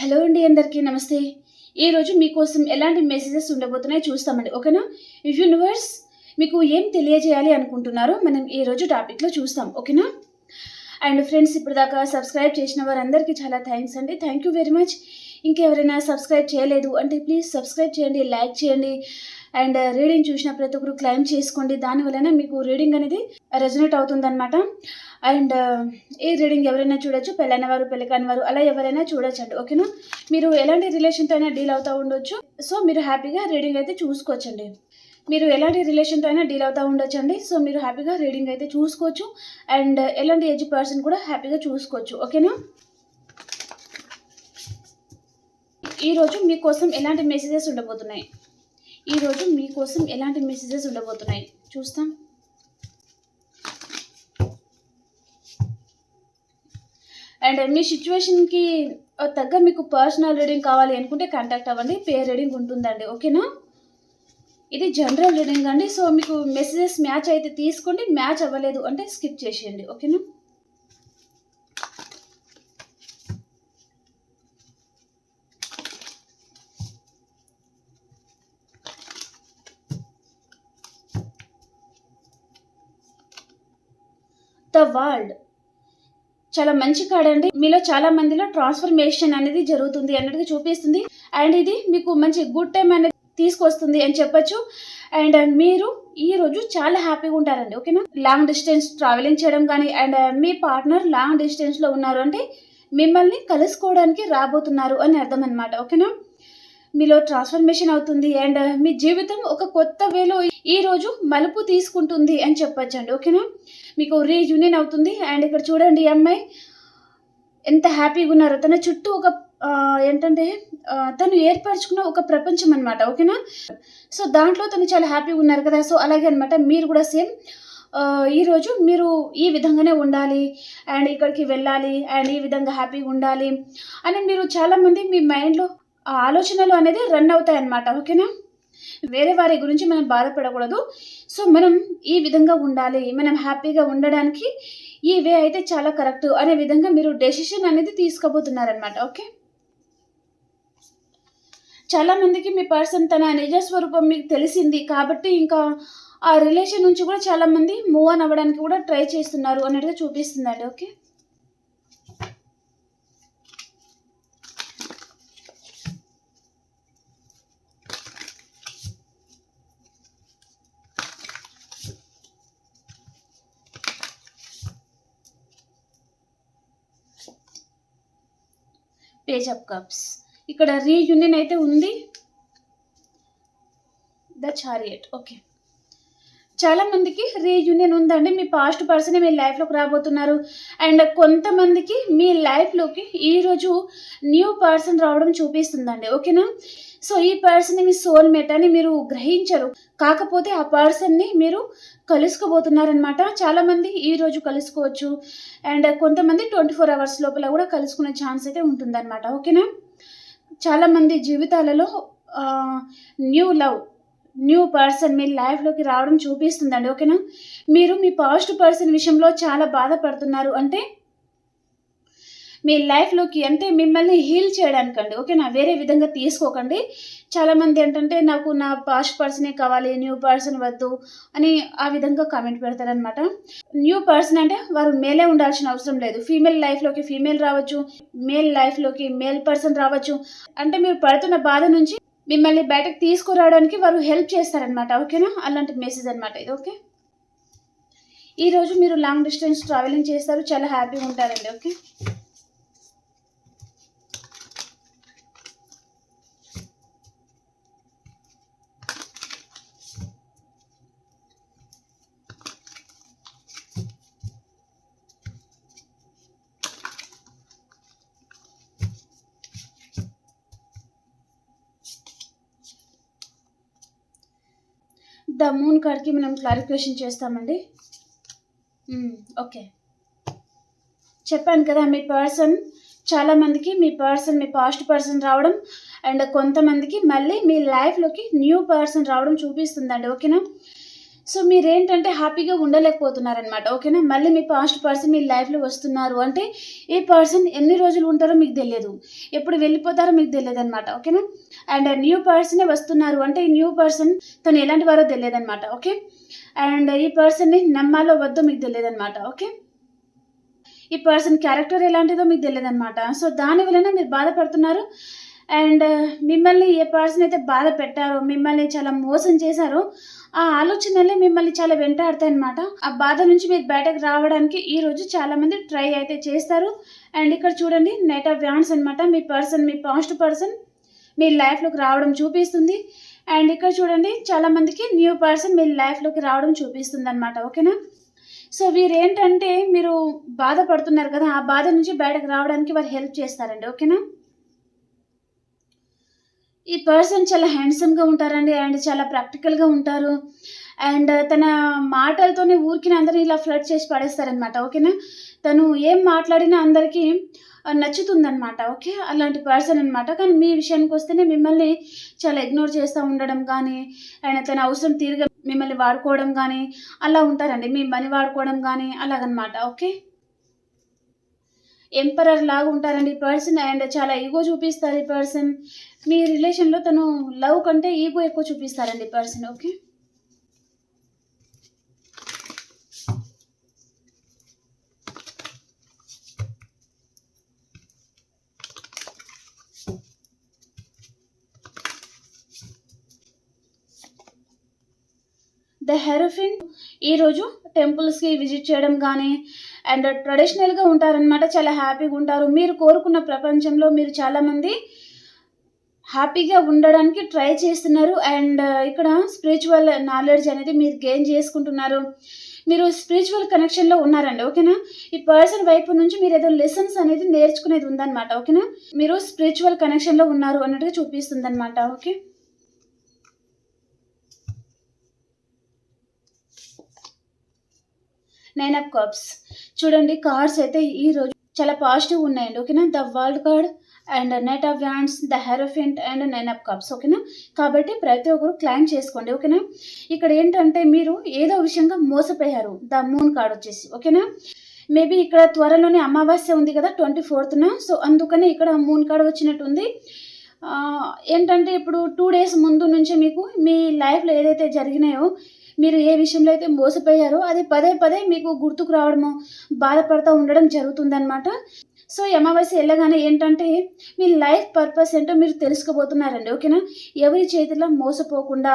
Hello అండి అందరికీ నమస్తే. ఈరోజు మీకోసం ఎలాంటి మెసేజెస్ ఉండబోతున్నాయి చూస్తామండి ఓకేనా? యూనివర్స్ మీకు ఏం తెలియజేయాలి అనుకుంటున్నారో మనం ఈరోజు టాపిక్లో చూస్తాం ఓకేనా? అండ్ ఫ్రెండ్స్ ఇప్పటిదాకా సబ్స్క్రైబ్ చేసిన వారందరికీ చాలా థ్యాంక్స్ అండి. థ్యాంక్ యూ వెరీ మచ్ ఇంకెవరైనా సబ్స్క్రైబ్ చేయలేదు అంటే ప్లీజ్ సబ్స్క్రైబ్ చేయండి లైక్ చేయండి. అండ్ రీడింగ్ చూసిన ప్రతి ఒక్కరు క్లైమ్ చేసుకోండి. దానివల్లనే మీకు రీడింగ్ అనేది రెజనేట్ అవుతుందన్నమాట. అండ్ ఈ రీడింగ్ ఎవరైనా చూడొచ్చు. పెళ్ళైన వారు పెళ్ళికాని వారు అలా ఎవరైనా చూడొచ్చండి. ఓకేనా? మీరు ఎలాంటి రిలేషన్తో అయినా డీల్ అవుతూ ఉండొచ్చు. సో మీరు హ్యాపీగా రీడింగ్ అయితే చూసుకోవచ్చండి. మీరు ఎలాంటి రిలేషన్తో అయినా డీల్ అవుతూ ఉండొచ్చు అండి సో మీరు హ్యాపీగా రీడింగ్ అయితే చూసుకోవచ్చు. అండ్ ఎలాంటి ఏజ్ పర్సన్ కూడా హ్యాపీగా చూసుకోవచ్చు. ఓకేనా? ఈరోజు మీకోసం ఎలాంటి మెసేజెస్ ఉండబోతున్నాయి? ఈరోజు మీకోసం ఎలాంటి మెసేజెస్ ఉండబోతున్నాయి? చూస్తాం. అండ్ మీ సిచ్యువేషన్కి తగ్గ మీకు పర్సనల్ రీడింగ్ కావాలి అనుకుంటే కాంటాక్ట్ అవ్వండి. పేర్ రీడింగ్ ఉంటుందండి. ఓకేనా? ఇది జనరల్ రీడింగ్ అండి. సో మీకు మెసేజెస్ మ్యాచ్ అయితే తీసుకోండి. మ్యాచ్ అవ్వలేదు అంటే స్కిప్ చేసేయండి. ఓకేనా ద వరల్డ్ చాలా మంచి కార్డ్ అండి. మీలో చాలా మందిలో ట్రాన్స్ఫర్మేషన్ అనేది జరుగుతుంది అన్నది చూపిస్తుంది. అండ్ ఇది మీకు మంచి గుడ్ టైం అనేది తీసుకొస్తుంది అని చెప్పొచ్చు. అండ్ uh, మీరు ఈ రోజు చాలా హ్యాపీగా ఉంటారండి. ఓకేనా లాంగ్ డిస్టెన్స్ ట్రావెలింగ్ చేయడం కానీ అండ్ uh, మీ పార్ట్నర్ లాంగ్ డిస్టెన్స్లో ఉన్నారు అంటే మిమ్మల్ని కలుసుకోవడానికి రాబోతున్నారు అని అర్థం అనమాట ఓకేనా మీలో ట్రాన్స్ఫర్మేషన్ అవుతుంది అండ్ మీ జీవితం ఒక కొత్త వేలో ఈ రోజు మలుపు తీసుకుంటుంది అని చెప్పొచ్చండి ఓకేనా? మీకు రీయూనియన్ అవుతుంది అండ్ ఇక్కడ చూడండి ఈ అమ్మాయి ఎంత హ్యాపీగా ఉన్నారో. తన చుట్టూ ఒక ఏంటంటే తను ఏర్పరచుకున్న ఒక ప్రపంచం అనమాట ఓకేనా? సో దాంట్లో తను చాలా హ్యాపీగా ఉన్నారు కదా. సో అలాగే అనమాట మీరు కూడా సేమ్ ఈరోజు మీరు ఈ విధంగానే ఉండాలి అండ్ ఇక్కడికి వెళ్ళాలి అండ్ ఈ విధంగా హ్యాపీగా ఉండాలి అని మీరు చాలామంది మీ మైండ్లో ఆలోచనలు అనేది రన్ అవుతాయి అన్నమాట ఓకేనా? వేరే వారి గురించి మనం బాధపడకూడదు. సో మనం ఈ విధంగా ఉండాలి మనం హ్యాపీగా ఉండడానికి ఈ వే అయితే చాలా కరెక్ట్ అనే విధంగా మీరు డెసిషన్ అనేది తీసుకోబోతున్నారనమాట ఓకే? చాలా మందికి మీ పర్సన్ తన నిజ స్వరూపం మీకు తెలిసింది కాబట్టి ఇంకా ఆ రిలేషన్ నుంచి కూడా చాలా మంది మూవ్ ఆన్ అవ్వడానికి కూడా ట్రై చేస్తున్నారు అన్నట్టుగా చూపిస్తుందండి ఓకే? పేజ్ ఆఫ్ కప్స్ ఇక్కడ రీయూనియన్ అయితే ఉంది. ద చారియట్ ఓకే చాలా మందికి రీయూనియన్ ఉందండి. మీ పాస్ట్ పర్సన్ మీ లైఫ్లోకి రాబోతున్నారు. అండ్ కొంతమందికి మీ లైఫ్లోకి ఈరోజు న్యూ పర్సన్ రావడం చూపిస్తుందండి. ఓకేనా సో ఈ పర్సన్ మీ సోల్మేట్ అని మీరు గ్రహించరు. కాకపోతే ఆ పర్సన్ని మీరు కలుసుకోబోతున్నారనమాట చాలామంది ఈ రోజు కలుసుకోవచ్చు. అండ్ కొంతమంది ట్వంటీ ఫోర్ అవర్స్ లోపల కూడా కలుసుకునే ఛాన్స్ అయితే ఉంటుందన్నమాట. ఓకేనా చాలామంది జీవితాలలో న్యూ లవ్ న్యూ పర్సన్ మీ లైఫ్లోకి రావడం చూపిస్తుందండి ఓకేనా? మీరు మీ పాస్ట్ పర్సన్ విషయంలో చాలా బాధపడుతున్నారు అంటే మీ లైఫ్లోకి అంటే మిమ్మల్ని హీల్ చేయడానికండి ఓకేనా? వేరే విధంగా తీసుకోకండి. చాలామంది ఏంటంటే నాకు నా పాస్ట్ పర్సనే కావాలి న్యూ పర్సన్ వద్దు అని ఆ విధంగా కామెంట్ పెడతారనమాట న్యూ పర్సన్ అంటే వారు మేలే ఉండాల్సిన అవసరం లేదు. ఫీమేల్ లైఫ్లోకి ఫీమేల్ రావచ్చు మేల్ లైఫ్లోకి మేల్ పర్సన్ రావచ్చు. అంటే మీరు పడుతున్న బాధ నుంచి మిమ్మల్ని బయటకు తీసుకురావడానికి వారు హెల్ప్ చేస్తారనమాట ఓకేనా? అలాంటి మెసేజ్ అనమాట ఇది ఓకే? ఈరోజు మీరు లాంగ్ డిస్టెన్స్ ట్రావెలింగ్ చేస్తారు చాలా హ్యాపీగా ఉంటారండి ఓకే? ద మూన్ కార్డ్కి మనం క్లారిఫికేషన్ చేస్తామండి? Hmm, ఓకే చెప్పాను కదా మీ పర్సన్ చాలా మందికి మీ పర్సన్ మీ పాస్ట్ పర్సన్ రావడం అండ్ కొంతమందికి మళ్ళీ మీ లైఫ్లోకి న్యూ పర్సన్ రావడం చూపిస్తుందండి ఓకేనా సో మీరేంటంటే హ్యాపీగా ఉండలేకపోతున్నారనమాట ఓకేనా? మళ్ళీ మీ పాస్ట్ పర్సన్ మీ లైఫ్లో వస్తున్నారు అంటే ఈ పర్సన్ ఎన్ని రోజులు ఉంటారో మీకు తెలియదు ఎప్పుడు వెళ్ళిపోతారో మీకు తెలియదు అనమాట ఓకేనా? అండ్ న్యూ పర్సనే వస్తున్నారు అంటే ఈ న్యూ పర్సన్ తను ఎలాంటి వారో తెలియదు అనమాట ఓకే? అండ్ ఈ పర్సన్ని నమ్మాలో వద్దో మీకు తెలియదు అనమాట ఓకే? ఈ పర్సన్ క్యారెక్టర్ ఎలాంటిదో మీకు తెలియదు అనమాట సో దాని వలన మీరు బాధపడుతున్నారు అండ్ మిమ్మల్ని ఏ పర్సన్ అయితే బాధ పెట్టారో మిమ్మల్ని చాలా మోసం చేశారో ఆ ఆలోచనలే మిమ్మల్ని చాలా వెంటాడతాయి అనమాట ఆ బాధ నుంచి మీరు బయటకు రావడానికి ఈ రోజు చాలా మంది ట్రై అయితే చేస్తారు. అండ్ ఇక్కడ చూడండి నైట్ ఆఫ్ వ్యాన్స్ అనమాట మీ పర్సన్ మీ పాస్ట్ పర్సన్ మీ లైఫ్లోకి రావడం చూపిస్తుంది. అండ్ ఇక్కడ చూడండి చాలా మందికి న్యూ పర్సన్ మీ లైఫ్లోకి రావడం చూపిస్తుంది అనమాట ఓకేనా? సో వీరు ఏంటంటే మీరు బాధపడుతున్నారు కదా ఆ బాధ నుంచి బయటకు రావడానికి వారు హెల్ప్ చేస్తారండి. ఓకేనా? ఈ పర్సన్ చాలా హ్యాండ్సమ్గా ఉంటారండి అండ్ చాలా ప్రాక్టికల్గా ఉంటారు. అండ్ uh, తన మాటలతోనే ఊరికి అందరినీ ఇలా ఫ్లడ్ చేసి పడేస్తారనమాట ఓకేనా తను ఏం మాట్లాడినా అందరికీ uh, నచ్చుతుందనమాట ఓకే అలాంటి పర్సన్ అనమాట కానీ మీ విషయానికి వస్తేనే మిమ్మల్ని చాలా ఇగ్నోర్ చేస్తూ ఉండడం కానీ అండ్ తన అవసరం తీరుగా మిమ్మల్ని వాడుకోవడం కానీ అలా ఉంటారండి. మీ మనీ వాడుకోవడం కానీ అలాగనమాట ఓకే ఎంపరర్ లాగా ఉంటారండి ఈ పర్సన్ అండ్ చాలా ఈగో చూపిస్తారు ఈ పర్సన్ మీ రిలేషన్లో తను లవ్ కంటే ఈగో ఎక్కువ చూపిస్తారండి పర్సన్ ఓకే ద హెరోఫిన్ ఈరోజు టెంపుల్స్కి విజిట్ చేయడం కానీ అండ్ ట్రెడిషనల్గా ఉంటారనమాట చాలా హ్యాపీగా ఉంటారు. మీరు కోరుకున్న ప్రపంచంలో మీరు చాలామంది హ్యాపీగా ఉండడానికి ట్రై చేస్తున్నారు. అండ్ uh, ఇక్కడ స్పిరిచువల్ నాలెడ్జ్ అనేది మీరు గెయిన్ చేసుకుంటున్నారు. మీరు స్పిరిచువల్ కనెక్షన్లో ఉన్నారండి ఓకేనా? ఈ పర్సన్ వైపు నుంచి మీరు ఏదో లెసన్స్ అనేది నేర్చుకునేది ఉందన్నమాట ఓకేనా? మీరు స్పిరిచువల్ కనెక్షన్లో ఉన్నారు అన్నట్టుగా చూపిస్తుంది అనమాట ఓకే? నైన్ ఆఫ్ కప్స్ చూడండి కార్స్ అయితే ఈ రోజు చాలా పాజిటివ్ ఉన్నాయండి ఓకేనా the world card and knight of wands the hierophant and nine of cups ఓకేనా కాబట్టి ప్రతి ఒక్కరు క్లైమ్ చేసుకోండి ఓకేనా ఇక్కడ ఏంటంటే మీరు ఏదో విషయంగా మోసపోయారు ద మూన్ కార్డ్ వచ్చేసి ఓకేనా మేబీ ఇక్కడ త్వరలోనే అమావాస్య ఉంది కదా ట్వంటీ ఫోర్త్న సో అందుకనే ఇక్కడ మూన్ కార్డ్ వచ్చినట్టుంది. ఏంటంటే ఇప్పుడు టూ డేస్ ముందు నుంచి మీకు మీ లైఫ్లో ఏదైతే జరిగినాయో మీరు ఏ విషయంలో అయితే మోసపోయారో అది పదే పదే మీకు గుర్తుకు రావడము బాధపడుతూ ఉండడం జరుగుతుందన్నమాట. సో అమావాస్య వెళ్ళగానే ఏంటంటే మీ లైఫ్ పర్పస్ ఏంటో మీరు తెలుసుకోబోతున్నారండి ఓకేనా? ఎవరి చేతిలో మోసపోకుండా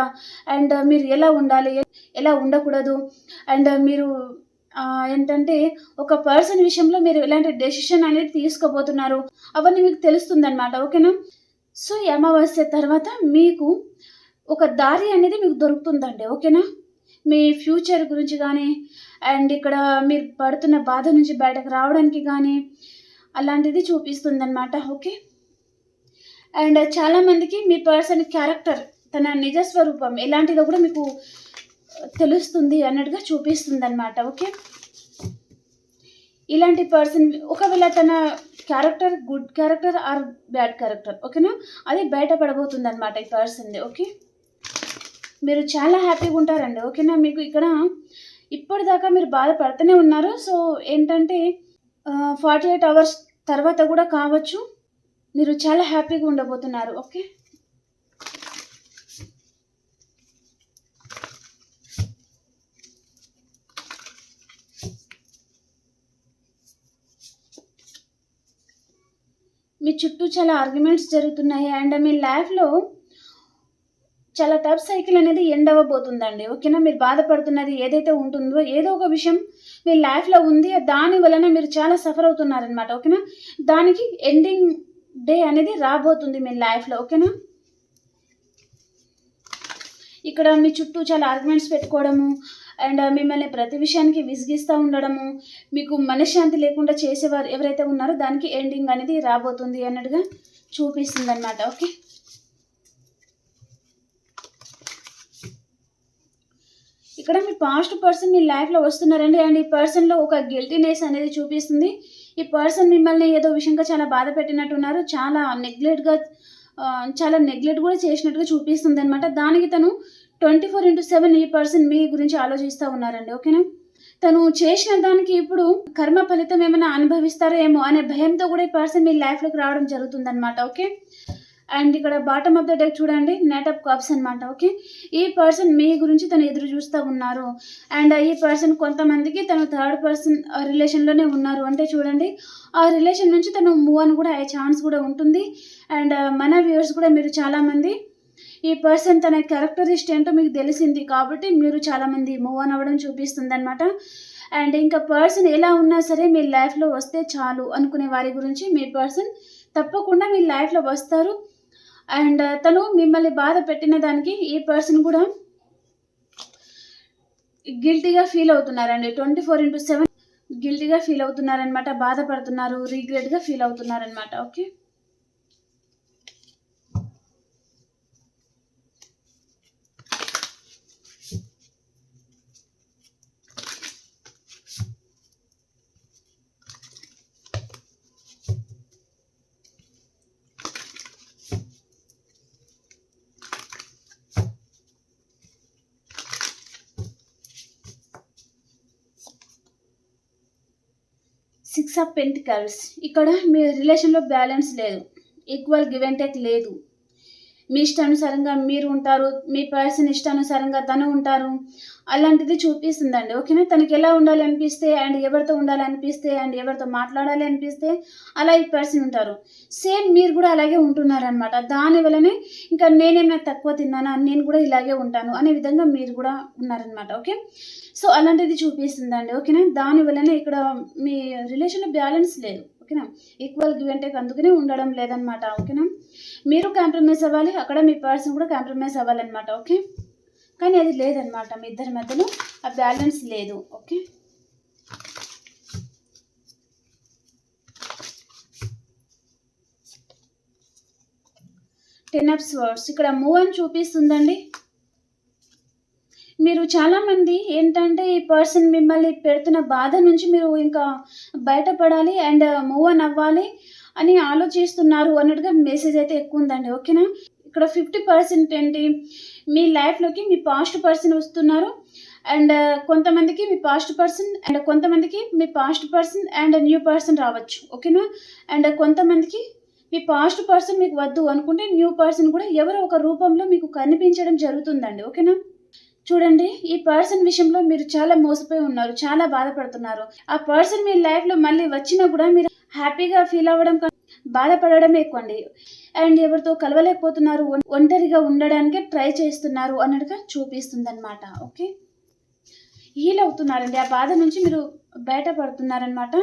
అండ్ మీరు ఎలా ఉండాలి ఎలా ఉండకూడదు అండ్ మీరు ఏంటంటే ఒక పర్సన్ విషయంలో మీరు ఎలాంటి డెసిషన్ అనేది తీసుకోబోతున్నారు అవన్నీ మీకు తెలుస్తుందన్నమాట ఓకేనా? సో ఈ అమావాస్య తర్వాత మీకు ఒక దారి అనేది మీకు దొరుకుతుందండి ఓకేనా? మీ ఫ్యూచర్ గురించి కానీ అండ్ ఇక్కడ మీరు పడుతున్న బాధ నుంచి బయటకు రావడానికి కానీ అలాంటిది చూపిస్తుంది అనమాట ఓకే? అండ్ చాలామందికి మీ పర్సన్ క్యారెక్టర్ తన నిజ స్వరూపం ఎలాంటిదో కూడా మీకు తెలుస్తుంది అన్నట్టుగా చూపిస్తుంది అనమాట ఓకే? ఇలాంటి పర్సన్ ఒకవేళ తన character good character or bad character ఓకేనా? అది బయటపడబోతుంది అనమాట ఈ పర్సన్ది ఓకే? మీరు చాలా హ్యాపీగా ఉంటారండి ఓకేనా మీకు ఇక్కడ ఇప్పటిదాకా మీరు బాధపడుతూనే ఉన్నారు. సో ఏంటంటే ఫార్టీ ఎయిట్ అవర్స్ తర్వాత కూడా కావచ్చు. మీరు చాలా హ్యాపీగా ఉండబోతున్నారు ఓకే మీ చుట్టూ చాలా ఆర్గ్యుమెంట్స్ జరుగుతున్నాయి. అండ్ మీ లైఫ్లో చాలా టఫ్ సైకిల్ అనేది ఎండ్ అవ్వబోతుందండి. ఓకేనా మీరు బాధపడుతున్నది ఏదైతే ఉంటుందో ఏదో ఒక విషయం మీ లైఫ్లో ఉంది దాని వలన మీరు చాలా సఫర్ అవుతున్నారనమాట ఓకేనా దానికి ఎండింగ్ డే అనేది రాబోతుంది మీ లైఫ్లో ఓకేనా ఇక్కడ మీ చుట్టూ చాలా ఆర్గ్యుమెంట్స్ పెట్టుకోవడము అండ్ మిమ్మల్ని ప్రతి విషయానికి విసిగిస్తూ ఉండడము మీకు మనశ్శాంతి లేకుండా చేసేవారు ఎవరైతే ఉన్నారో దానికి ఎండింగ్ అనేది రాబోతుంది అన్నట్టుగా చూపిస్తుంది అనమాట ఓకే ఇక్కడ మీ పాస్ట్ పర్సన్ మీ లైఫ్లో వస్తున్నారండి. అండ్ ఈ పర్సన్లో ఒక గిల్టీనెస్ అనేది చూపిస్తుంది. ఈ పర్సన్ మిమ్మల్ని ఏదో విషయంగా చాలా బాధ పెట్టినట్టున్నారు. చాలా నెగ్లెక్ట్గా చాలా నెగ్లెక్ట్ కూడా చేసినట్టుగా చూపిస్తుంది అనమాట దానికి తను ట్వంటీ ఫోర్ ఇంటూ సెవెన్ ఈ పర్సన్ మీ గురించి ఆలోచిస్తూ ఉన్నారండి. ఓకేనా? తను చేసిన దానికి ఇప్పుడు కర్మ ఫలితం ఏమైనా అనుభవిస్తారో ఏమో అనే భయంతో కూడా ఈ పర్సన్ మీ లైఫ్లోకి రావడం జరుగుతుందన్నమాట. ఓకే? అండ్ ఇక్కడ బాటమ్ ఆఫ్ ద డెక్ చూడండి నెట్ ఆఫ్ కప్స్ అనమాట ఓకే ఈ పర్సన్ మీ గురించి తను ఎదురు చూస్తూ ఉన్నారు. అండ్ ఈ పర్సన్ కొంతమందికి తను థర్డ్ పర్సన్ రిలేషన్లోనే ఉన్నారు. అంటే చూడండి ఆ రిలేషన్ నుంచి తను మూవ్ అని కూడా అయ్యే ఛాన్స్ కూడా ఉంటుంది. అండ్ మన వ్యూవర్స్ కూడా మీరు చాలామంది ఈ పర్సన్ తన క్యారెక్టరిస్ట్ ఏంటో మీకు తెలిసింది కాబట్టి మీరు చాలామంది మూవ్ ఆన్ అవ్వడం చూపిస్తుంది అనమాట అండ్ ఇంకా పర్సన్ ఎలా ఉన్నా సరే మీ లైఫ్లో వస్తే చాలు అనుకునే వారి గురించి మీ పర్సన్ తప్పకుండా మీ లైఫ్లో వస్తారు. అండ్ తను మిమ్మల్ని బాధ పెట్టిన దానికి ఈ పర్సన్ కూడా గిల్టీగా ఫీల్ అవుతున్నారండి. ట్వంటీ ఫోర్ ఇంటూ సెవెన్ గిల్టీగా ఫీల్ అవుతున్నారనమాట బాధపడుతున్నారు రిగ్రెట్గా ఫీల్ అవుతున్నారనమాట ఓకే? Six of pentacles. ఇక్కడ మీ రిలేషన్లో బ్యాలెన్స్ లేదు. ఈక్వల్ గివ్ అండ్ టేక్ లేదు. మీ ఇష్టానుసారంగా మీరు ఉంటారు మీ పర్సన్ ఇష్టానుసారంగా తను ఉంటారు అలాంటిది చూపిస్తుందండి. ఓకేనా? తనకి ఎలా ఉండాలి అనిపిస్తే అండ్ ఎవరితో ఉండాలి అనిపిస్తే అండ్ ఎవరితో మాట్లాడాలి అనిపిస్తే అలా ఈ పర్సన్ ఉంటారు. సేమ్ మీరు కూడా అలాగే ఉంటున్నారనమాట దానివల్లనే ఇంకా నేనేమైనా తక్కువ తిన్నానా? నేను కూడా ఇలాగే ఉంటాను అనే విధంగా మీరు కూడా ఉన్నారనమాట ఓకే? సో అలాంటిది చూపిస్తుందండి. ఓకేనా? దానివల్లనే ఇక్కడ మీ రిలేషన్లో బ్యాలెన్స్ లేదు. ఓకేనా? ఈక్వల్ గివ్ అండ్ టేక్ అందుకనే ఉండడం లేదనమాట ఓకేనా? మీరు కాంప్రమైజ్ అవ్వాలి అక్కడ మీ పర్సన్ కూడా కాంప్రమైజ్ అవ్వాలన్నమాట ఓకే? కానీ అది లేదనమాట మీ ఇద్దరి మధ్యలో ఆ బ్యాలెన్స్ లేదు ఓకే? టెన్ అప్స్ వర్డ్స్ ఇక్కడ మూవ్ అని చూపిస్తుందండి. మీరు చాలామంది ఏంటంటే ఈ పర్సన్ మిమ్మల్ని పెడుతున్న బాధ నుంచి మీరు ఇంకా బయటపడాలి అండ్ మూవ్ అన్ అవ్వాలి అని ఆలోచిస్తున్నారు అన్నట్టుగా మెసేజ్ అయితే ఎక్కువ ఉందండి ఓకేనా? ఇక్కడ ఫిఫ్టీ పర్సెంట్ ఏంటి? మీ లైఫ్లోకి మీ పాస్ట్ పర్సన్ వస్తున్నారు అండ్ కొంతమందికి మీ పాస్ట్ పర్సన్ అండ్ కొంతమందికి మీ past person and new person రావచ్చు ఓకేనా? అండ్ కొంతమందికి మీ పాస్ట్ పర్సన్ మీకు వద్దు అనుకుంటే న్యూ పర్సన్ కూడా ఎవరో ఒక రూపంలో మీకు కనిపించడం జరుగుతుందండి ఓకేనా? చూడండి ఈ పర్సన్ విషయంలో మీరు చాలా మోసపోయి ఉన్నారు చాలా బాధపడుతున్నారు. ఆ పర్సన్ మీ లైఫ్లో మళ్ళీ వచ్చినా కూడా మీరు హ్యాపీగా ఫీల్ అవ్వడం బాధపడడం బాధపడడమే ఎక్కువండి. అండ్ ఎవరితో కలవలేకపోతున్నారు ఒంటరిగా ఉండడానికి ట్రై చేస్తున్నారు అన్నట్టుగా చూపిస్తుంది అనమాట ఓకే? హీల్ అవుతున్నారండి. ఆ బాధ నుంచి మీరు బయటపడుతున్నారనమాట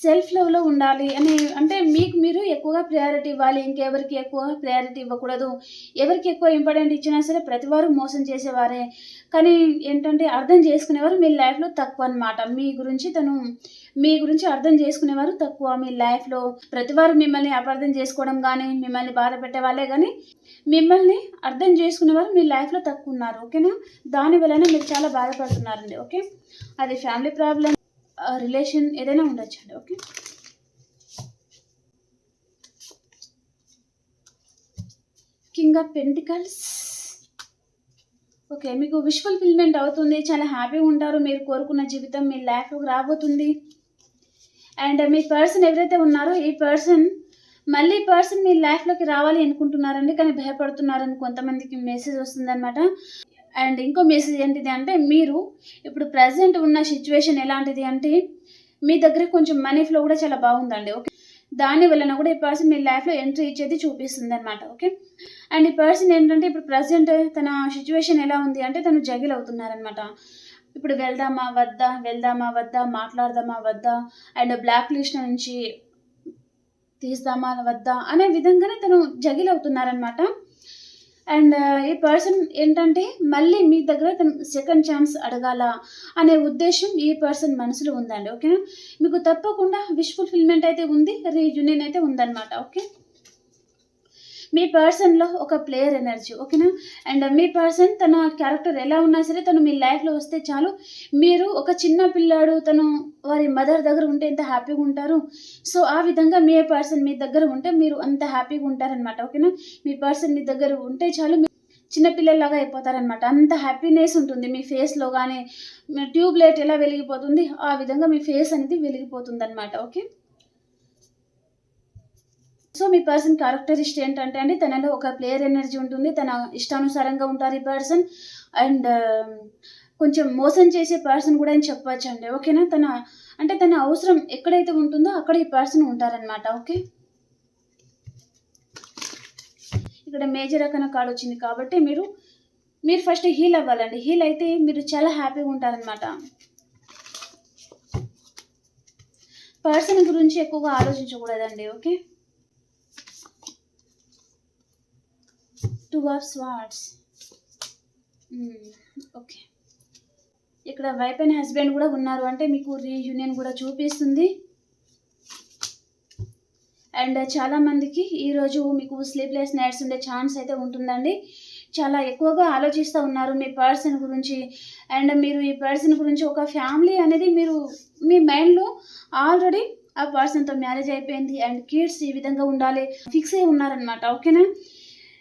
సెల్ఫ్ లవ్లో ఉండాలి అని అంటే మీకు మీరు ఎక్కువగా ప్రయారిటీ ఇవ్వాలి ఇంకెవరికి ఎక్కువ ప్రయారిటీ ఇవ్వకూడదు. ఎవరికి ఎక్కువ ఇంపార్టెంట్ ఇచ్చినా సరే ప్రతివారు మోసం చేసేవారే. కానీ ఏంటంటే అర్థం చేసుకునేవారు మీ లైఫ్లో తక్కువ అనమాట మీ గురించి తను మీ గురించి అర్థం చేసుకునేవారు తక్కువ మీ లైఫ్లో ప్రతివారు మిమ్మల్ని అపార్థం చేసుకోవడం కానీ మిమ్మల్ని బాధ పెట్టే వాళ్ళే కానీ మిమ్మల్ని అర్థం చేసుకునేవారు మీ లైఫ్లో తక్కువ ఉన్నారు. ఓకేనా? దాని వలన మీరు చాలా బాధపడుతున్నారండి. ఓకే? అది ఫ్యామిలీ ప్రాబ్లం రిలేషన్ ఏదైనా ఉండొచ్చండి okay? King of pentacles okay మీకు విష్ ఫుల్ఫిల్మెంట్ అవుతుంది చాలా హ్యాపీగా ఉంటారు మీరు కోరుకున్న జీవితం మీ లైఫ్లోకి రాబోతుంది. అండ్ మీ పర్సన్ ఎవరైతే ఉన్నారో ఈ పర్సన్ మళ్ళీ పర్సన్ మీ లైఫ్లోకి రావాలి అనుకుంటున్నారండి కానీ భయపడుతున్నారని కొంతమందికి మెసేజ్ వస్తుందన్నమాట. అండ్ ఇంకో మెసేజ్ ఏంటిది అంటే మీరు ఇప్పుడు ప్రజెంట్ ఉన్న సిచ్యువేషన్ ఎలాంటిది అంటే మీ దగ్గర కొంచెం మనీ ఫ్లో కూడా చాలా బాగుందండి ఓకే దాని వలన కూడా ఈ పర్సన్ మీ లైఫ్లో ఎంట్రీ ఇచ్చేది చూపిస్తుంది అనమాట ఓకే అండ్ ఈ పర్సన్ ఏంటంటే ఇప్పుడు ప్రజెంట్ తన సిచ్యువేషన్ ఎలా ఉంది అంటే తను జగిల్ అవుతున్నారనమాట ఇప్పుడు వెళ్దామా వద్దా వెళ్దామా వద్దా మాట్లాడదామా వద్దా అండ్ బ్లాక్ లిస్ట్ నుంచి తీద్దామా వద్దా అనే విధంగానే తను జగిల్ అవుతున్నారనమాట అండ్ ఈ పర్సన్ ఏంటంటే మళ్ళీ మీ దగ్గర సెకండ్ ఛాన్స్ అడగాల అనే ఉద్దేశం ఈ పర్సన్ మనసులో ఉందండి ఓకేనా? మీకు తప్పకుండా విష్ ఫుల్ఫిల్మెంట్ అయితే ఉంది రీయూనియన్ అయితే ఉందన్నమాట ఓకే? మీ పర్సన్లో ఒక ప్లేయర్ ఎనర్జీ ఓకేనా అండ్ మీ పర్సన్ తన క్యారెక్టర్ ఎలా ఉన్నా సరే తను మీ లైఫ్లో వస్తే చాలు. మీరు ఒక చిన్న పిల్లాడు తను వారి మదర్ దగ్గర ఉంటే ఎంత హ్యాపీగా ఉంటారు? సో ఆ విధంగా మీ పర్సన్ మీ దగ్గర ఉంటే మీరు అంత హ్యాపీగా ఉంటారనమాట ఓకేనా మీ పర్సన్ మీ దగ్గర ఉంటే చాలు చిన్నపిల్లలాగా అయిపోతారనమాట అంత హ్యాపీనెస్ ఉంటుంది మీ ఫేస్లో కానీ ట్యూబ్ లైట్ ఎలా వెలిగిపోతుంది ఆ విధంగా మీ ఫేస్ అనేది వెలిగిపోతుంది అనమాట ఓకే సో మీ పర్సన్ క్యారెక్టరిస్ట్ ఏంటంటే అండి తనలో ఒక ప్లేయర్ ఎనర్జీ ఉంటుంది తన ఇష్టానుసారంగా ఉంటారు ఈ పర్సన్ అండ్ um, కొంచెం మోసం చేసే పర్సన్ కూడా అని చెప్పచ్చు అండి ఓకేనా తన అంటే తన అవసరం ఎక్కడైతే ఉంటుందో అక్కడ ఈ పర్సన్ ఉంటారనమాట ఓకే ఇక్కడ మేజర్ రకన కార్డ్ వచ్చింది కాబట్టి మీరు మీరు ఫస్ట్ హీల్ అవ్వాలండి. హీల్ అయితే మీరు చాలా హ్యాపీగా ఉంటారనమాట పర్సన్ గురించి ఎక్కువగా ఆలోచించకూడదండి okay two of swords okay ఇక్కడ వైఫ్ అండ్ హస్బెండ్ కూడా ఉన్నారు. అంటే మీకు రీయూనియన్ కూడా చూపిస్తుంది. అండ్ చాలామందికి ఈరోజు మీకు స్లీప్లెస్ నైట్స్ ఉండే ఛాన్స్ అయితే ఉంటుందండి. చాలా ఎక్కువగా ఆలోచిస్తూ ఉన్నారు మీ పర్సన్ గురించి. అండ్ మీరు ఈ పర్సన్ గురించి ఒక ఫ్యామిలీ అనేది మీరు మీ మైండ్లో ఆల్రెడీ ఆ పర్సన్తో మ్యారేజ్ అయిపోయింది. అండ్ కిడ్స్ ఈ విధంగా ఉండాలి. ఫిక్స్ అయి ఉన్నారనమాట ఓకేనా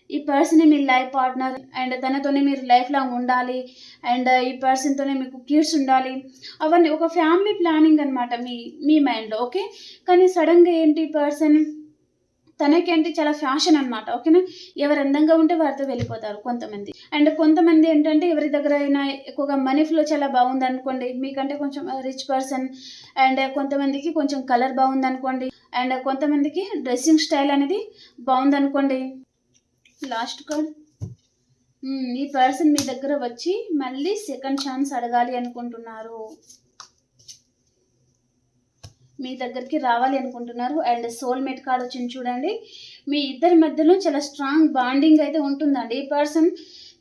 ఈ పర్సన్ మీ లైఫ్ పార్ట్నర్ అండ్ తనతోనే మీరు లైఫ్ లాంగ్ ఉండాలి అండ్ ఈ పర్సన్తోనే మీకు కిడ్స్ ఉండాలి. అవన్నీ ఒక ఫ్యామిలీ ప్లానింగ్ అనమాట మీ మీ మైండ్లో ఓకే కానీ సడన్గా ఏంటి పర్సన్ తనకేంటి చాలా ఫ్యాషన్ అనమాట ఓకేనా ఎవరు అందంగా ఉంటే వారితో వెళ్ళిపోతారు కొంతమంది. అండ్ కొంతమంది ఏంటంటే ఎవరి దగ్గర అయినా ఎక్కువగా మనీ ఫ్లో చాలా బాగుంది అనుకోండి మీకంటే కొంచెం రిచ్ పర్సన్ అండ్ కొంతమందికి కొంచెం కలర్ బాగుంది అనుకోండి అండ్ కొంతమందికి డ్రెస్సింగ్ స్టైల్ అనేది బాగుంది అనుకోండి లాస్ట్ కాల్. ఈ పర్సన్ మీ దగ్గర వచ్చి మళ్ళీ సెకండ్ ఛాన్స్ అడగాలి అనుకుంటున్నారు. మీ దగ్గరికి రావాలి అనుకుంటున్నారు. అండ్ సోల్మేట్ కార్డ్ వచ్చింది చూడండి. మీ ఇద్దరి మధ్యలో చాలా స్ట్రాంగ్ బాండింగ్ అయితే ఉంటుందండి. ఈ పర్సన్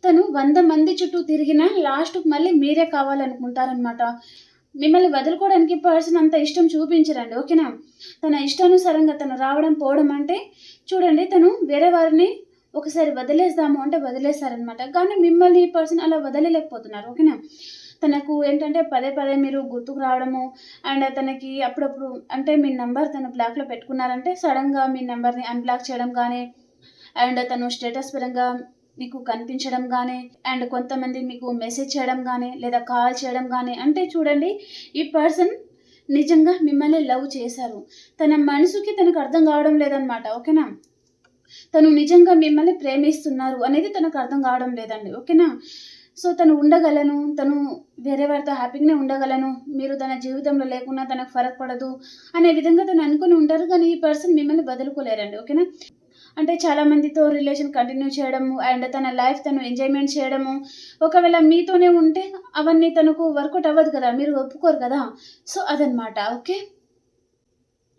తను వంద మంది చుట్టూ తిరిగినా లాస్ట్కి మళ్ళీ మీరే కావాలనుకుంటారనమాట మిమ్మల్ని వదులుకోవడానికి పర్సన్ అంత ఇష్టం చూపించరండి ఓకేనా? తన ఇష్టానుసారంగా తను రావడం పోవడం అంటే చూడండి తను వేరే వారిని ఒకసారి వదిలేద్దాము అంటే వదిలేస్తారనమాట కానీ మిమ్మల్ని ఈ పర్సన్ అలా వదలలేకపోతున్నారు ఓకేనా? తనకు ఏంటంటే పదే పదే మీరు గుర్తుకు రావడము అండ్ తనకి అప్పుడప్పుడు అంటే మీ నెంబర్ తను బ్లాక్లో పెట్టుకున్నారంటే సడన్గా మీ నెంబర్ని అన్బ్లాక్ చేయడం కానీ అండ్ తను స్టేటస్ పరంగా మీకు కనిపించడం కానీ అండ్ కొంతమంది మీకు మెసేజ్ చేయడం కానీ లేదా కాల్ చేయడం కానీ అంటే చూడండి ఈ పర్సన్ నిజంగా మిమ్మల్ని లవ్ చేశారు. తన మనసుకి తనకు అర్థం కావడం లేదనమాట ఓకేనా? తను నిజంగా మిమ్మల్ని ప్రేమిస్తున్నారు అనేది తనకు అర్థం కావడం లేదండి ఓకేనా? సో తను ఉండగలను తను వేరే వారితో హ్యాపీగానే ఉండగలను మీరు తన జీవితంలో లేకున్నా తనకు ఫరక్ పడదు అనే విధంగా తను అనుకుని ఉంటారు కానీ ఈ పర్సన్ మిమ్మల్ని వదులుకోలేరండి ఓకేనా? అంటే చాలా మందితో రిలేషన్ కంటిన్యూ చేయడము అండ్ తన లైఫ్ తను ఎంజాయ్మెంట్ చేయడము ఒకవేళ మీతోనే ఉంటే అవన్నీ తనకు వర్కౌట్ అవ్వదు కదా మీరు ఒప్పుకోరు కదా? సో అదనమాట ఓకే?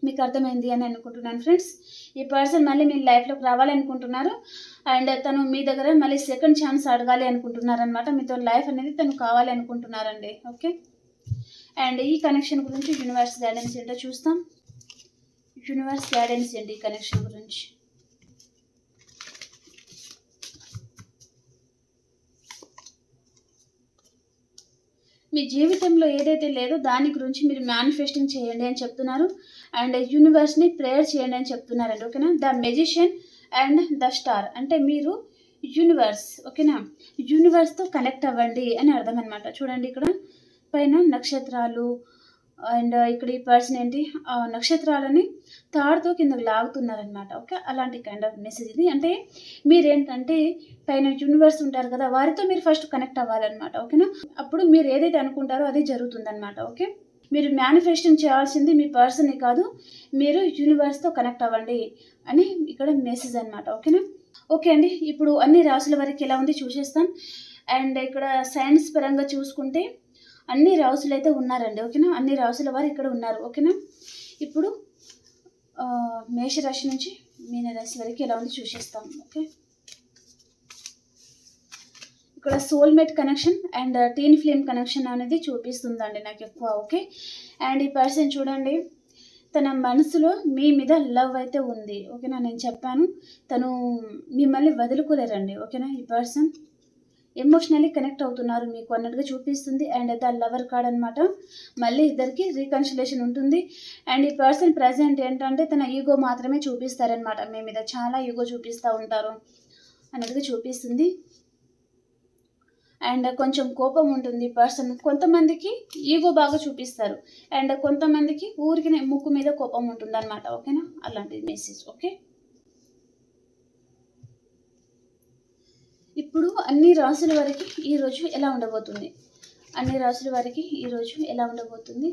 మీకు అర్థమైంది అని అనుకుంటున్నాను ఫ్రెండ్స్ ఈ పర్సన్ మళ్ళీ మీ లైఫ్లోకి రావాలనుకుంటున్నారు. అండ్ తను మీ దగ్గర మళ్ళీ సెకండ్ ఛాన్స్ అడగాలి అనుకుంటున్నారనమాట మీతో లైఫ్ అనేది తను కావాలి అనుకుంటున్నారండి ఓకే అండ్ ఈ కనెక్షన్ గురించి యూనివర్స్ గైడెన్స్ ఏంటో చూస్తాం. యూనివర్స్ గైడెన్స్ ఏంటి ఈ కనెక్షన్ గురించి? మీ జీవితంలో ఏదైతే లేదో దాని గురించి మీరు మేనిఫెస్టింగ్ చేయండి అని చెప్తున్నారు. అండ్ యూనివర్స్ని ప్రేయర్ చేయండి అని చెప్తున్నారండి ఓకేనా? The magician and the star. అంటే మీరు యూనివర్స్ ఓకేనా? యూనివర్స్తో కనెక్ట్ అవ్వండి అని అర్థం అనమాట చూడండి ఇక్కడ పైన నక్షత్రాలు అండ్ ఇక్కడ ఈ పర్సన్ ఏంటి? ఆ నక్షత్రాలని తాడుతో కిందకి లాగుతున్నారనమాట ఓకే? అలాంటి కైండ్ ఆఫ్ మెసేజ్ ఇది. అంటే మీరేంటంటే పైన యూనివర్స్ ఉంటారు కదా వారితో మీరు ఫస్ట్ కనెక్ట్ అవ్వాలన్నమాట ఓకేనా? అప్పుడు మీరు ఏదైతే అనుకుంటారో అదే జరుగుతుందన్నమాట ఓకే? మీరు మేనిఫెస్టింగ్ చేయాల్సింది మీ పర్సనే కాదు మీరు యూనివర్స్తో కనెక్ట్ అవ్వండి అని ఇక్కడ మెసేజ్ అనమాట ఓకేనా? ఓకే అండి ఇప్పుడు అన్ని రాసుల వరకు ఎలా ఉంది చూసేస్తాం. అండ్ ఇక్కడ సైన్స్ పరంగా చూసుకుంటే అన్ని రాసులు అయితే ఉన్నారండి ఓకేనా? అన్ని రాసుల వారు ఇక్కడ ఉన్నారు ఓకేనా? ఇప్పుడు మేషరాశి నుంచి మీనరాశి వరకు ఎలా ఉంది చూసేస్తాం ఓకే? ఇక్కడ soulmate connection and twin flame connection అనేది చూపిస్తుందండి నాకు ఎక్కువ ఓకే అండ్ ఈ పర్సన్ చూడండి తన మనసులో మీ మీద లవ్ అయితే ఉంది ఓకేనా? నేను చెప్పాను తను మిమ్మల్ని వదులుకోలేరండి ఓకేనా? ఈ పర్సన్ ఎమోషనల్లీ కనెక్ట్ అవుతున్నారు మీకు అన్నట్టుగా చూపిస్తుంది అండ్ ద లవర్ కార్డ్ అనమాట మళ్ళీ ఇద్దరికి రీకన్సిలేషన్ ఉంటుంది. అండ్ ఈ పర్సన్ ప్రజెంట్ ఏంటంటే తన ఈగో మాత్రమే చూపిస్తారనమాట మీ మీద చాలా ఈగో చూపిస్తూ ఉంటారు అన్నట్టుగా చూపిస్తుంది. అండ్ కొంచెం కోపం ఉంటుంది పర్సన్. కొంతమందికి ఈగో బాగా చూపిస్తారు. అండ్ కొంతమందికి ఊరికి ముక్కు మీద కోపం ఉంటుంది అనమాట ఓకేనా? అలాంటి మెసేజ్ ఓకే? ఇప్పుడు అన్ని రాసుల వారికి ఈరోజు ఎలా ఉండబోతుంది? అన్ని రాసుల వారికి ఈరోజు ఎలా ఉండబోతుంది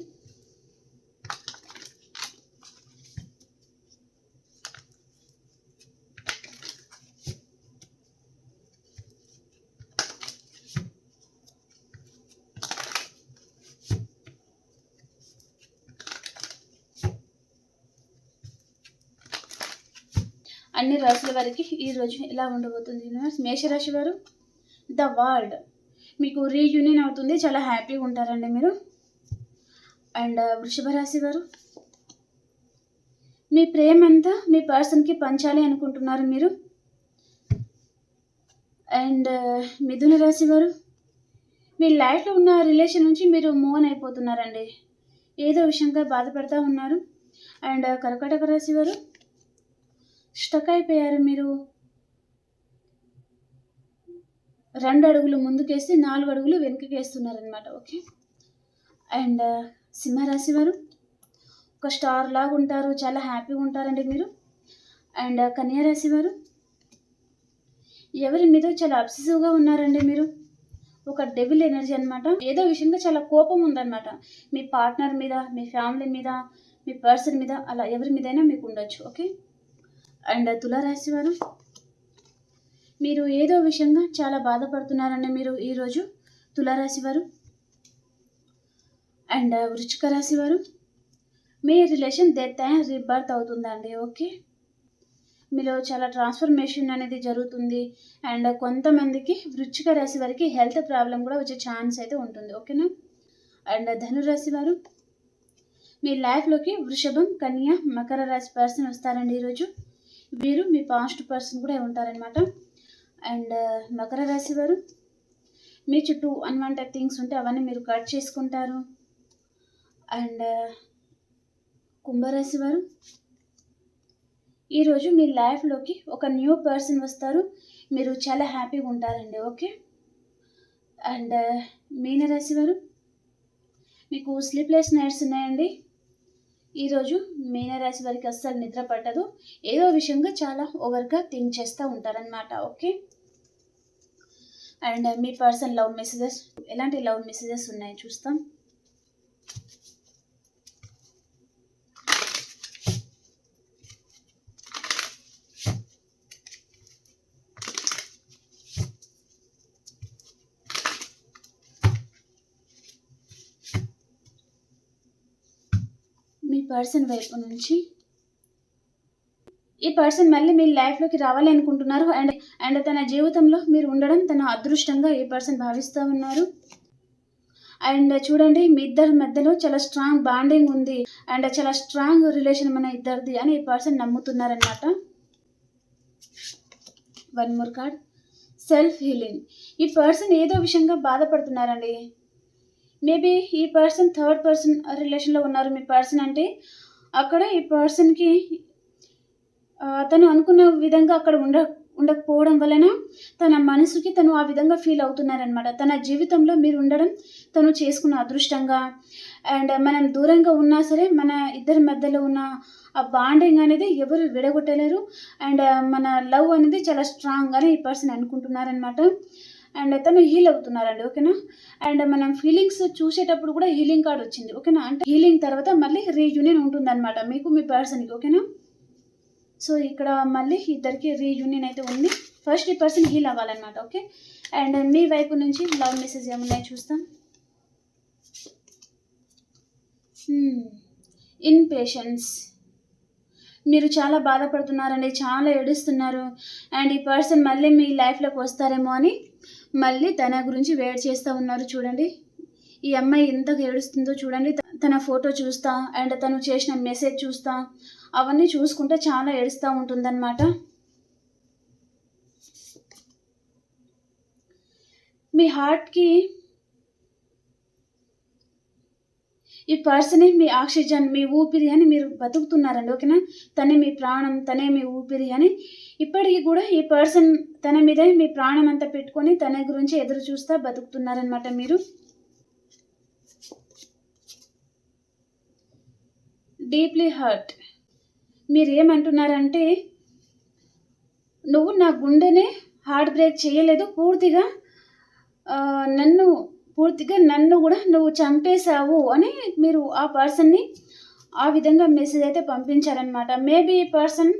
అన్ని రాశుల వారికి ఈ రోజు ఎలా ఉండబోతుంది యూనివర్స్? మేషరాశి వారు ద వరల్డ్ మీకు రీయూనియన్ అవుతుంది. చాలా హ్యాపీగా ఉంటారండి మీరు. అండ్ వృషభ రాశి వారు మీ ప్రేమ అంతా మీ పర్సన్కి పంచాలి అనుకుంటున్నారు మీరు. అండ్ మిథున రాశి వారు మీ లైఫ్లో ఉన్న రిలేషన్ నుంచి మీరు మూవ్ అయిపోతున్నారండి. ఏదో విషయంగా బాధపడతా ఉన్నారు. అండ్ కర్కటక రాశి వారు స్టక్ అయిపోయారు మీరు? రెండు అడుగులు ముందుకేసి నాలుగు అడుగులు వెనుకకేస్తున్నారనమాట ఓకే? అండ్ సింహరాశి వారు ఒక స్టార్ లాగా ఉంటారు చాలా హ్యాపీగా ఉంటారండి మీరు. అండ్ కన్యారాశి వారు ఎవరి మీద చాలా అబ్సెసివ్గా ఉన్నారండి మీరు. ఒక డెవిల్ ఎనర్జీ అనమాట ఏదో విషయంగా చాలా కోపం ఉందన్నమాట. మీ పార్ట్నర్ మీద మీ ఫ్యామిలీ మీద మీ పర్సన్ మీద అలా ఎవరి మీదైనా మీకు ఉండొచ్చు ఓకే? అండ్ తులారాశి వారు మీరు ఏదో విషయంగా చాలా బాధపడుతున్నారండి మీరు ఈరోజు తులారాశి వారు అండ్ వృచ్చిక రాశి వారు మీ రిలేషన్ డెత్ అండ్ రీబర్త్ అవుతుందండి ఓకే? మీలో చాలా ట్రాన్స్ఫర్మేషన్ అనేది జరుగుతుంది అండ్ కొంతమందికి వృచ్చిక రాశి వారికి హెల్త్ ప్రాబ్లం కూడా వచ్చే ఛాన్స్ అయితే ఉంటుంది ఓకేనా? అండ్ ధనురాశి వారు మీ లైఫ్లోకి వృషభం కన్య మకర రాశి పర్సన్ వస్తారండి ఈరోజు వీరు మీ పాస్ట్ పర్సన్ కూడా ఉంటారనమాట అండ్ uh, మకర రాశి వారు మీ చుట్టూ అన్వాంటెడ్ థింగ్స్ ఉంటే అవన్నీ మీరు కట్ చేసుకుంటారు. అండ్ uh, కుంభరాశి వారు ఈరోజు మీ లైఫ్లోకి ఒక న్యూ పర్సన్ వస్తారు. మీరు చాలా హ్యాపీగా ఉంటారండి ఓకే అండ్ uh, మీనరాశి వారు మీకు స్లీప్లెస్ నైట్స్ ఉన్నాయండి. ఈరోజు మీనరాశి వారికి అస్సలు నిద్ర పట్టదు. ఏదో విషయంగా చాలా ఓవర్గా థింక్ చేస్తూ ఉంటారనమాట ఓకే? అండ్ మీ పర్సన్ లవ్ మెసేజెస్ ఎలాంటి లవ్ మెసేజెస్ ఉన్నాయి చూస్తాం మీ పర్సన్ వైపు నుంచి. ఈ పర్సన్ మళ్ళీ మీ లైఫ్లోకి రావాలి అనుకుంటున్నారు అండ్ అండ్ తన జీవితంలో మీరు ఉండడం తన అదృష్టంగా ఈ పర్సన్ భావిస్తూ ఉన్నారు. అండ్ చూడండి మీ ఇద్దరి మధ్యలో చాలా స్ట్రాంగ్ బాండింగ్ ఉంది. అండ్ చాలా స్ట్రాంగ్ రిలేషన్ మన ఇద్దరిది అని ఈ person నమ్ముతున్నారనమాట one more card self healing ఈ పర్సన్ ఏదో విషయంగా బాధపడుతున్నారండి. మేబీ ఈ పర్సన్ థర్డ్ పర్సన్ రిలేషన్లో ఉన్నారు మీ పర్సన్ అంటే అక్కడ ఈ పర్సన్కి తను అనుకున్న విధంగా అక్కడ ఉండ ఉండకపోవడం వలన తన మనసుకి తను ఆ విధంగా ఫీల్ అవుతున్నారనమాట తన జీవితంలో మీరు ఉండడం తను చేసుకున్న అదృష్టంగా అండ్ మనం దూరంగా ఉన్నా సరే మన ఇద్దరి మధ్యలో ఉన్న ఆ బాండింగ్ అనేది ఎవరు విడగొట్టలేరు. అండ్ మన లవ్ అనేది చాలా స్ట్రాంగ్గానే ఈ పర్సన్ అనుకుంటున్నారనమాట అండ్ తను హీల్ అవుతున్నారండి ఓకేనా? అండ్ మనం ఫీలింగ్స్ చూసేటప్పుడు కూడా హీలింగ్ కార్డ్ వచ్చింది ఓకేనా? అంటే హీలింగ్ తర్వాత మళ్ళీ రీయూనియన్ ఉంటుందన్నమాట మీకు మీ పర్సన్కి ఓకేనా? సో ఇక్కడ మళ్ళీ ఇద్దరికి రీయూనియన్ అయితే ఉంది. ఫస్ట్ ఈ పర్సన్ హీల్ అవ్వాలన్నమాట ఓకే? అండ్ మీ వైపు నుంచి లవ్ మెసేజ్ ఏమున్నాయి చూస్తాం? Hmm. ఇన్ పేషెన్స్ మీరు చాలా బాధపడుతున్నారండి చాలా ఏడుస్తున్నారు. అండ్ ఈ పర్సన్ మళ్ళీ మీ లైఫ్లోకి వస్తారేమో అని మళ్ళీ తన గురించి వెయిట్ చేస్తూ ఉన్నారు చూడండి. ఈ అమ్మాయి ఎంత ఏడుస్తుందో చూడండి. తన ఫోటో చూస్తా అండ్ తను చేసిన మెసేజ్ చూస్తా అవన్నీ చూసుకుంటే చాలా ఏడుస్తూ ఉంటుందన్నమాట. మీ హార్ట్కి ఈ పర్సనే మీ ఆక్సిజన్ మీ ఊపిరి అని మీరు బతుకుతున్నారండి ఓకేనా? తనే మీ ప్రాణం తనే మీ ఊపిరి అని. ఇప్పటికీ కూడా ఈ పర్సన్ తన మీదే మీ ప్రాణం అంతా పెట్టుకొని తన గురించి ఎదురు చూస్తా బతుకుతున్నారనమాట మీరు. Deeply hurt. మీరు ఏమంటున్నారంటే నువ్వు నా గుండెనే హార్ట్ బ్రేక్ చేయలేదు పూర్తిగా నన్ను పూర్తిగా నన్ను కూడా నువ్వు చంపేశావు అని మీరు ఆ పర్సన్ని ఆ విధంగా మెసేజ్ అయితే పంపించారనమాట మేబీ ఈ పర్సన్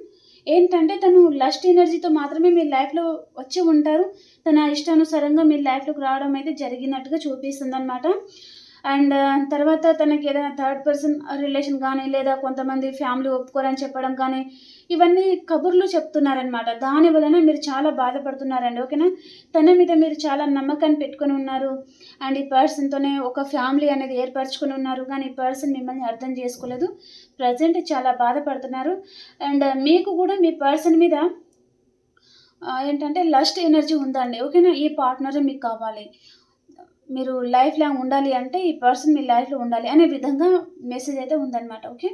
ఏంటంటే తను లస్ట్ ఎనర్జీతో మాత్రమే మీ లైఫ్లో వచ్చి ఉంటారు. తన ఇష్టానుసారంగా మీ లైఫ్లోకి రావడం అయితే జరిగినట్టుగా చూపిస్తుంది అనమాట అండ్ తర్వాత తనకి ఏదైనా థర్డ్ పర్సన్ రిలేషన్ కానీ లేదా కొంతమంది ఫ్యామిలీ ఒప్పుకోరని చెప్పడం కానీ ఇవన్నీ కబుర్లు చెప్తున్నారనమాట దాని వలన మీరు చాలా బాధపడుతున్నారండి ఓకేనా? తన మీద మీరు చాలా నమ్మకాన్ని పెట్టుకొని ఉన్నారు. అండ్ ఈ పర్సన్తోనే ఒక ఫ్యామిలీ అనేది ఏర్పరచుకొని ఉన్నారు. కానీ ఈ పర్సన్ మిమ్మల్ని అర్థం చేసుకోలేదు. ప్రజెంట్ చాలా బాధపడుతున్నారు. అండ్ మీకు కూడా మీ పర్సన్ మీద ఏంటంటే లస్ట్ ఎనర్జీ ఉందండి ఓకేనా? ఈ పార్ట్నరే మీకు కావాలి. మీరు లైఫ్ లాంగ్ ఉండాలి అంటే ఈ పర్సన్ మీ లైఫ్లో ఉండాలి అనే విధంగా మెసేజ్ అయితే ఉందన్నమాట ఓకే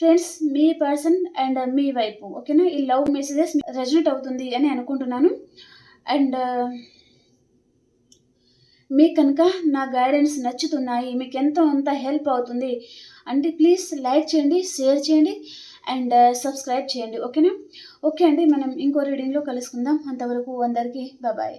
ఫ్రెండ్స్ మీ పర్సన్ అండ్ మీ వైపు ఓకేనా ఈ లవ్ మెసేజెస్ రెజనేట్ అవుతుంది అని అనుకుంటున్నాను. అండ్ uh, మీకు కనుక నా గైడెన్స్ నచ్చుతున్నాయి మీకు ఎంతో అంత హెల్ప్ అవుతుంది అంటే ప్లీజ్ లైక్ చేయండి షేర్ చేయండి అండ్ సబ్స్క్రైబ్ uh, చేయండి ఓకేనా ఓకే అండి మనం ఇంకో రీడింగ్లో కలుసుకుందాం. అంతవరకు అందరికీ బాయ్